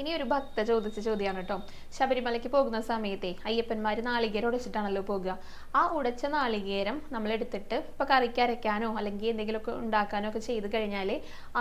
ഇനി ഒരു ഭക്ത ചോദിച്ച ചോദ്യമാണ് കേട്ടോ. ശബരിമലയ്ക്ക് പോകുന്ന സമയത്തെ അയ്യപ്പന്മാർ നാളികേരം ഉടച്ചിട്ടാണല്ലോ പോകുക ആ ഉടച്ച നാളികേരം നമ്മൾ എടുത്തിട്ട് ഇപ്പൊ കറിക്ക് അരയ്ക്കാനോ അല്ലെങ്കിൽ എന്തെങ്കിലുമൊക്കെ ഉണ്ടാക്കാനോ ഒക്കെ ചെയ്ത് കഴിഞ്ഞാൽ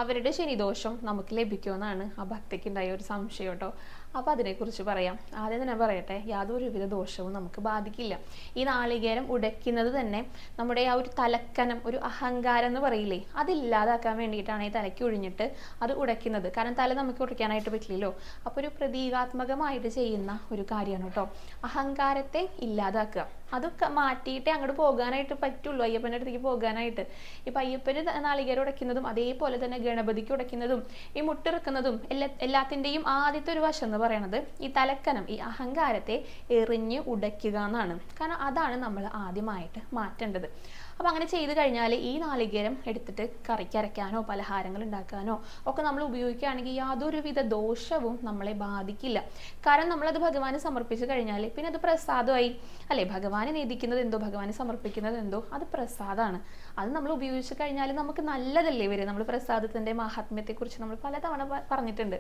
അവരുടെ ശനിദോഷം നമുക്ക് ലഭിക്കുമെന്നാണ് ആ ഭക്തയ്ക്ക് ഉണ്ടായ ഒരു സംശയം കേട്ടോ. അപ്പോൾ അതിനെക്കുറിച്ച് പറയാം. ആദ്യം തന്നെ പറയട്ടെ യാതൊരുവിധ ദോഷവും നമുക്ക് ബാധിക്കില്ല. ഈ നാളികേരം ഉടയ്ക്കുന്നത് തന്നെ നമ്മുടെ ആ ഒരു തലക്കനം ഒരു അഹങ്കാരം എന്ന് പറയില്ലേ അതില്ലാതാക്കാൻ വേണ്ടിയിട്ടാണ് ഈ തലയ്ക്ക് ഒഴിഞ്ഞിട്ട് അത് ഉടയ്ക്കുന്നത്. കാരണം തല നമുക്ക് ഉടയ്ക്കാനായിട്ട് പറ്റില്ലല്ലോ. അപ്പോൾ ഒരു പ്രതീകാത്മകമായിട്ട് ചെയ്യുന്ന ഒരു കാര്യമാണ് കേട്ടോ. അഹങ്കാരത്തെ ഇല്ലാതാക്കുക. അതൊക്കെ മാറ്റിയിട്ടേ അങ്ങോട്ട് പോകാനായിട്ട് പറ്റുള്ളൂ അയ്യപ്പന്റെ അടുത്തേക്ക് പോകാനായിട്ട്. ഇപ്പം അയ്യപ്പന് നാളികേരം ഉടയ്ക്കുന്നതും അതേപോലെ തന്നെ ഗണപതിക്ക് ഉടയ്ക്കുന്നതും ഈ മുട്ടിറക്കുന്നതും എല്ലാ എല്ലാത്തിന്റെയും ആദ്യത്തെ ഒരു വശം എന്ന് പറയണത് ഈ തലക്കനം ഈ അഹങ്കാരത്തെ എറിഞ്ഞ് ഉടയ്ക്കുക എന്നാണ്. കാരണം അതാണ് നമ്മൾ ആദ്യമായിട്ട് മാറ്റേണ്ടത്. അപ്പോൾ അങ്ങനെ ചെയ്തു കഴിഞ്ഞാൽ ഈ നാളികേരം എടുത്തിട്ട് കറിക്കരയ്ക്കാനോ പലഹാരങ്ങൾ ഉണ്ടാക്കാനോ ഒക്കെ നമ്മൾ ഉപയോഗിക്കുകയാണെങ്കിൽ യാതൊരുവിധ ദോഷവും നമ്മളെ ബാധിക്കില്ല. കാരണം നമ്മളത് ഭഗവാന് സമർപ്പിച്ചു കഴിഞ്ഞാൽ പിന്നെ അത് പ്രസാദമായി. അല്ലേ ഭഗവാനെ നീതിക്കുന്നത് എന്തോ ഭഗവാന് സമർപ്പിക്കുന്നത് എന്തോ അത് പ്രസാദമാണ് അത് നമ്മൾ ഉപയോഗിച്ചു കഴിഞ്ഞാൽ നമുക്ക് നല്ലതല്ലേ വരും നമ്മൾ പ്രസാദത്തിന്റെ മാഹാത്മ്യത്തെക്കുറിച്ച് നമ്മൾ പലതവണ പറഞ്ഞിട്ടുണ്ട്.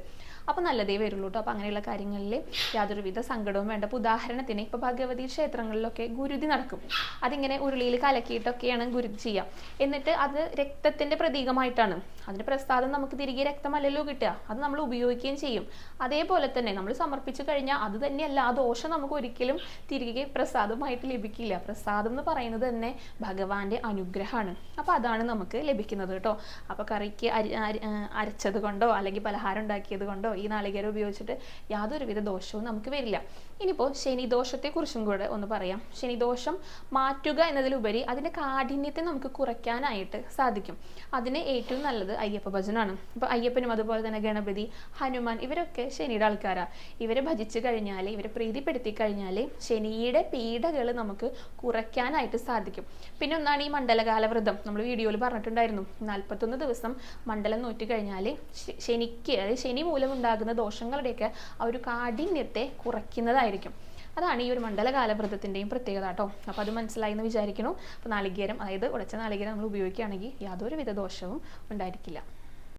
അപ്പോൾ നല്ലതേ വരുള്ളൂ കേട്ടോ അപ്പോൾ അങ്ങനെയുള്ള കാര്യങ്ങളിൽ യാതൊരുവിധ സങ്കടവും വേണ്ട. അപ്പോൾ ഉദാഹരണത്തിന് ഇപ്പോൾ ഭഗവതി ക്ഷേത്രങ്ങളിലൊക്കെ ഗുരുതി നടക്കും. അതിങ്ങനെ ഉരുളിയിൽ കലക്കിയിട്ടൊക്കെയാണ് ഗുരുതി ചെയ്യുക എന്നിട്ട് അത് രക്തത്തിന്റെ പ്രതീകമായിട്ടാണ്. അതിന് പ്രസാദം നമുക്ക് തിരികെ രക്തമല്ലല്ലോ കിട്ടുക. അത് നമ്മൾ ഉപയോഗിക്കുകയും ചെയ്യും. അതേപോലെ തന്നെ നമ്മൾ സമർപ്പിച്ചു കഴിഞ്ഞാൽ അത് തന്നെയല്ല ആ ദോഷം നമുക്ക് ഒരിക്കലും തിരികെ പ്രസാദമായിട്ട് ലഭിക്കില്ല. പ്രസാദം എന്ന് പറയുന്നത് തന്നെ ഭഗവാന്റെ അനുഗ്രഹമാണ്. അപ്പോൾ അതാണ് നമുക്ക് ലഭിക്കുന്നത് കേട്ടോ. അപ്പോൾ കറിക്ക് അരി അരി- അരച്ചത് കൊണ്ടോ അല്ലെങ്കിൽ പലഹാരം ഉണ്ടാക്കിയത് കൊണ്ടോ ഈ നാളികേരം ഉപയോഗിച്ചിട്ട് യാതൊരുവിധ ദോഷവും നമുക്ക് വരില്ല. ഇനിയിപ്പോൾ ശനിദോഷത്തെക്കുറിച്ചും കൂടെ ഒന്ന് പറയാം. ശനിദോഷം മാറ്റുക എന്നതിലുപരി അതിന്റെ കാഠിന്യത്തെ നമുക്ക് കുറയ്ക്കാനായിട്ട് സാധിക്കും. അതിന് ഏറ്റവും നല്ലത് അയ്യപ്പ ഭജനാണ്. ഇപ്പോൾ അയ്യപ്പനും അതുപോലെ തന്നെ ഗണപതി ഹനുമാൻ ഇവരൊക്കെ ശനിയുടെ ആൾക്കാരാണ് ഇവരെ ഭജിച്ചു കഴിഞ്ഞാൽ ഇവരെ പ്രീതിപ്പെടുത്തി കഴിഞ്ഞാൽ ശനിയുടെ പീഡകൾ നമുക്ക് കുറയ്ക്കാനായിട്ട് സാധിക്കും. പിന്നെ ഒന്നാണ് ഈ മണ്ഡലകാല വ്രതം നമ്മൾ വീഡിയോയിൽ പറഞ്ഞിട്ടുണ്ടായിരുന്നു. നാൽപ്പത്തൊന്ന് ദിവസം മണ്ഡലം നോറ്റി കഴിഞ്ഞാൽ ശനിക്ക് അതായത് ശനി മൂലം ഉണ്ടാകുന്ന ദോഷങ്ങളുടെയൊക്കെ ആ ഒരു കാഠിന്യത്തെ കുറയ്ക്കുന്നതായിരിക്കും. അതാണ് ഈ ഒരു മണ്ഡലകാല പ്രത്യേകത കേട്ടോ അപ്പോൾ അത് മനസ്സിലായി എന്ന് വിചാരിക്കുന്നു. അപ്പോൾ നാളികേരം അതായത് ഉടച്ച നാളികേരം നമ്മൾ ഉപയോഗിക്കുകയാണെങ്കിൽ യാതൊരുവിധ ദോഷവും ഉണ്ടായിരിക്കില്ല.